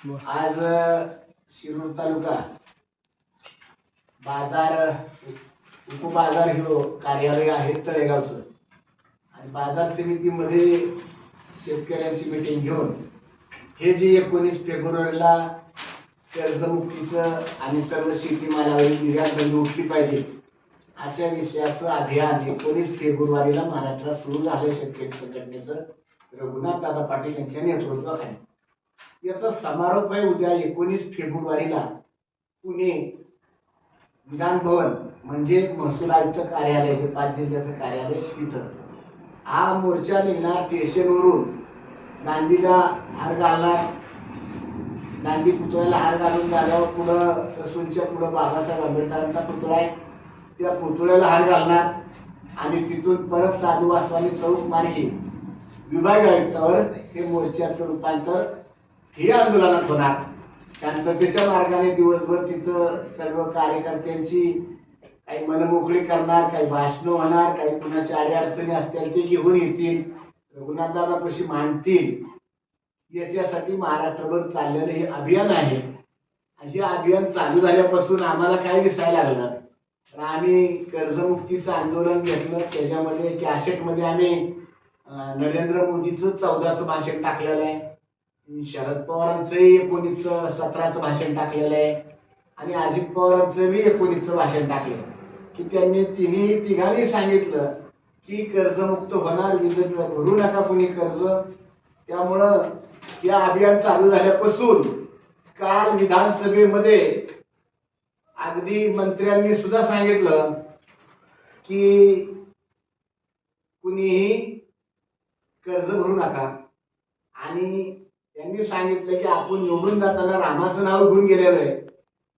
आज शिरूर तालुका. बाजार उपबाजार हे हो, कार्यालय आहे तळेगावचं. आणि बाजार समितीमध्ये शेतकऱ्यांची मिटिंग घेऊन हे जे एकोणीस फेब्रुवारीला कर्जमुक्तीचं आणि सर्व शेतीमालावरील निर्यात उठली पाहिजे अशा विषयाचं अभियान एकोणीस फेब्रुवारीला महाराष्ट्रात सुरू झालं शेतकरी संघटनेचं रघुनाथ दादा पाटील यांच्या नेतृत्वाखाली. याचा समारोप आहे उद्या एकोणीस फेब्रुवारीला पुणे विधान भवन म्हणजे महसूल आयुक्त कार्यालय हे पाच जिल्ह्याचं कार्यालय तिथं हा मोर्चा निघणार स्टेशनवरून. दांडीला हार घालणार. दांडी पुतळ्याला हार घालून झाल्यावर पुढं ससूनच्या पुढं बाबासाहेब आंबेडकरांचा पुतळा आहे. त्या पुतळ्याला हार घालणार आणि तिथून परत साधू वासवानी चौक मार्गे विभाग आयुक्तावर हे मोर्चाचं रूपांतर हे आंदोलनात होणार. शांततेच्या मार्गाने दिवसभर तिथं सर्व कार्यकर्त्यांची काही मनमोकळी करणार काही भाषणं होणार काही कुणाच्या अडीअडचणी असतील ते घेऊन येतील रघुनाथदादा कशी मांडतील याच्यासाठी महाराष्ट्रभर चाललेलं हे अभियान आहे. आणि हे अभियान चालू झाल्यापासून आम्हाला काय दिसायला लागलं? तर आम्ही कर्जमुक्तीचं आंदोलन घेतलं. त्याच्यामध्ये कॅसेटमध्ये आम्ही नरेंद्र मोदीचं चौदाचं भाषण टाकलेलं आहे. शरद पवारांचंही एकोणीसचं सतराचं भाषण टाकलेलं आहे. आणि अजित पवारांचं बी एकोणीसचं भाषण टाकलेलं की त्यांनी तिन्ही तिघांनी सांगितलं की कर्जमुक्त होणार विज भरू नका कुणी कर्ज. त्यामुळं हे अभियान चालू झाल्यापासून काल विधानसभेमध्ये अगदी मंत्र्यांनी सुद्धा सांगितलं की कुणीही कर्ज भरू नका. आणि त्यांनी सांगितलं की आपण निवडून जाताना रामाचं नाव घेऊन गेलेलो आहे.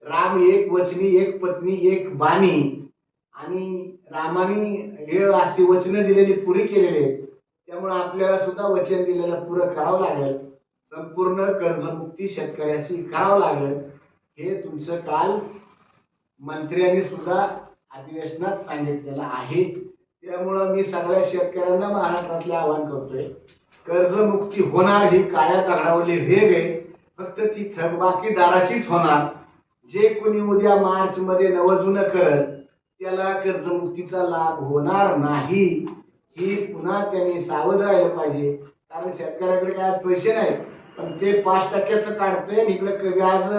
राम एक वचनी एक पत्नी एक बाणी. आणि रामाने हे अशी वचनं दिलेली पुरी केलेली आहेत. त्यामुळे आपल्याला सुद्धा वचन दिलेलं पुरं करावं लागेल. संपूर्ण कर्जमुक्ती शेतकऱ्याची करावं लागेल. हे तुमचं काल मंत्र्यांनी सुद्धा अधिवेशनात सांगितलेलं आहे. त्यामुळं मी सगळ्या शेतकऱ्यांना महाराष्ट्रातले आवाहन करतोय. कर्जमुक्ती होणार ही काळ्या दगडावरली रेग आहे. फक्त ती थकबाकीदाराचीच होणार. जे कोणी उद्या मार्च मध्ये नवजुनं करत त्याला कर्जमुक्तीचा लाभ होणार नाही. ही पुन्हा त्यांनी सावध राहिलं पाहिजे. कारण शेतकऱ्याकडे काय पैसे नाहीत. पण ते पाच टक्क्याचं काढतंय आणि इकडे व्याज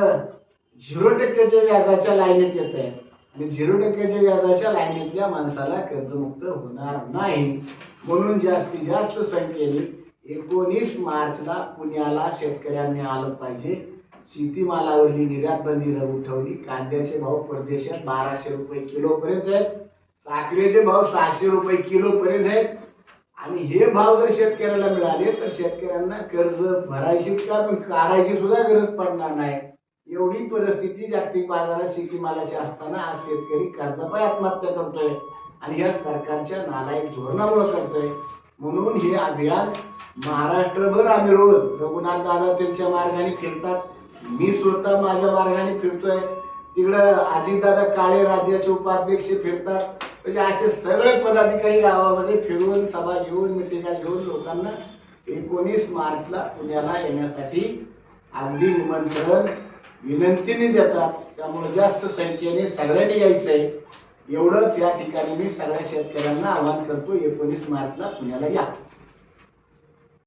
झिरो टक्क्याच्या व्याजाच्या लाईनीत येत आहे आणि झिरो टक्क्याच्या व्याजाच्या लाईनीतल्या माणसाला कर्जमुक्त होणार नाही. म्हणून जास्तीत जास्त संख्येने एकोणीस मार्चला पुण्याला शेतकऱ्यांनी आलं पाहिजे. शेतीमालावरली निर्यात बंदी जर उठवली कांद्याचे भाव परदेशात बाराशे रुपये किलो पर्यंत आहेत. साखरेचे भाव सहाशे रुपये किलो पर्यंत आहेत. आणि हे भाव जर शेतकऱ्याला मिळाले तर शेतकऱ्यांना कर्ज भरायची का पण काढायची सुद्धा गरज पडणार नाही. एवढी परिस्थिती जागतिक बाजारात शेतीमालाची असताना आज शेतकरी कर्जापाय आत्महत्या करतोय आणि या सरकारच्या नालायक धोरणामुळे करतोय. म्हणून हे अभियान महाराष्ट्रभर आम्ही रोज रघुनाथ दादा त्यांच्या मार्गाने फिरतात. मी स्वतः माझ्या मार्गाने फिरतोय. तिकडं अजितदादा काळे राज्याचे उपाध्यक्ष फिरतात. म्हणजे असे सगळे पदाधिकारी गावामध्ये फिरून सभा घेऊन मिटिंगा घेऊन लोकांना एकोणीस मार्चला पुण्याला येण्यासाठी अगदी निमंत्रण विनंतीने देतात. त्यामुळे जास्त संख्येने सगळ्यांनी यायचंय. एवढंच या ठिकाणी मी सगळ्या शेतकऱ्यांना आवाहन करतो एकोणीस मार्चला पुण्याला या.